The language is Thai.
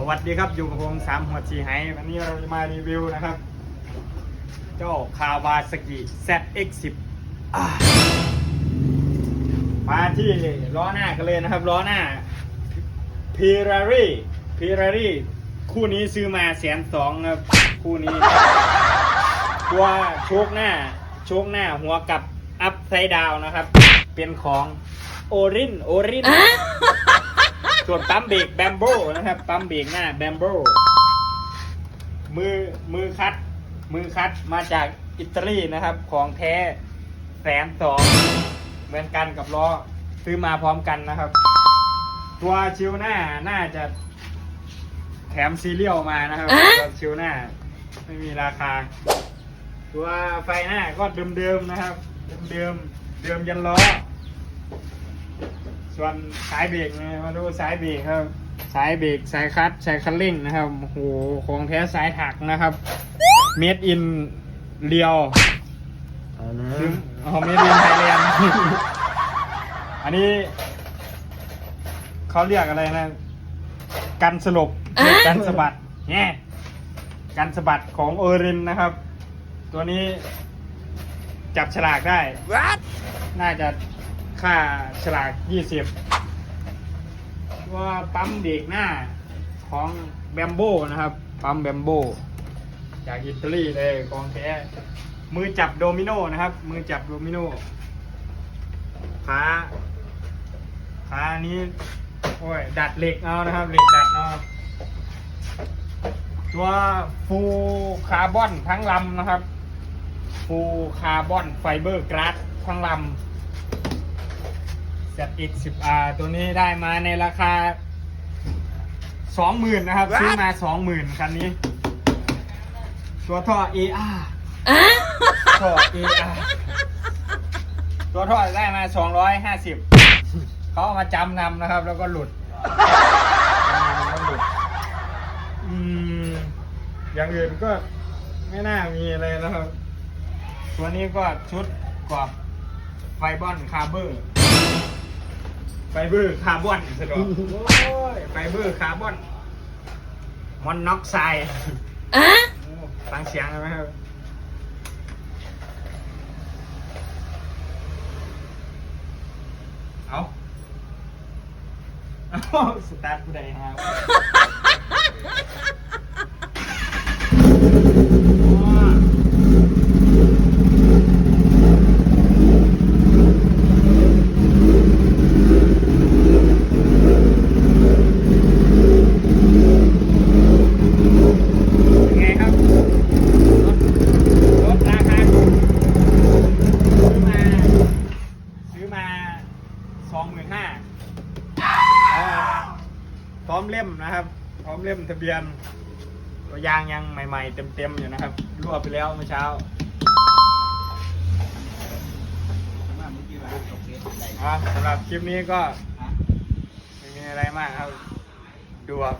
สวัสดีครับอยู่กับผมสามหัวจีไฮวันนี้เราจะมารีวิวนะครับ เจ้าคาวาสกิ ZX10 อ่ามาที่ล้อหน้ากันเลยนะครับ ล้อหน้า p i r a r i p i r a r i คู่นี้ซื้อมาแสนสองครับ คู่นี้ตัวโชคหน้า โชคหน้าหัวกับอัพไซด์ดาวนะครับ เป็นของโอรินโอริน ส่วนปั๊มเบรกแบมโบนะครับ ปั๊มเบรกหน้าแบมโบมือมือคัด มือคัดมาจากอิตาลีนะครับ ของแท้แสนสองเหมือนกันกับล้อซื้อมาพร้อมกันนะครับ ตัวชิวหน้าน่าจะแถมซีเรียลมานะครับตัวชิวหน้า ไม่มีราคา ตัวไฟหน้าก็เดิมๆนะครับ เดิมๆเดิมยันล้อ ส่วนสายเบรกเนี่ยมาดูสายเบรกครับ สายเบรกสายคลัตช์สายคันเร่งนะครับโอ้โหของแท้สายถักนะครับ made in เรียวเอานะซึ่งอ๋อ made in Thailand อันนี้เขาเรียกอะไรนะ กันสลบเรียกกันสะบัดเนี่ยกันสะบัดของโอรินนะครับ ตัวนี้จับฉลากได้ น่าจะ ค่าฉลากยี่สิบว่าปั๊มเบรกหน้าของแบมโบนะครับ ปั๊มแบมโบจากอิตาลีเลยของแท้มือจับโดมิโนนะครับ มือจับโดมิโนขาขานี้โอ้ยดัดเหล็กเอานะครับเหล็กดัดเอาตัวฟูคาร์บอนทั้งลำนะครับฟูคาร์บอนไฟเบอร์กราสทั้งลำ ZX10R ตัวนี้ได้มาในราคา20,000นะครับ ซื้อมา20,000คันนี้ ตัวท่อ AR ท่อ AR ตัวท่อได้มา250เขาเอามาจำนำนะครับ แล้วก็หลุดจำนำแล้วหลุดอืมอย่างอื่นก็ไม่น่ามีอะไรแล้วครับ ตัวนี้ก็ชุดกรอบไฟบอนคาร์เบอร์ไฟ เบอร์คาร์บอนสะดอกโอ้ยไฟเบอร์คาร์บอนมอนน็อกไซด์โอ้ฟังเสียงกันไหมครับเอาเอาสตาร์ทกูได้ครับเป็นไงครับรถรถราคาถูกซื้อมา ซื้อมาสองหมื่นห้าพร้ อมเล่มนะครับ พร้อมเล่มทะเบียนตัวยางยังใหม่ๆ เต็มๆอยู่นะครับรั่วไปแล้วเมื่อเช้าสำหรับคลิปนี้ก็ไม่มีอะไรมากครับ ดูครับ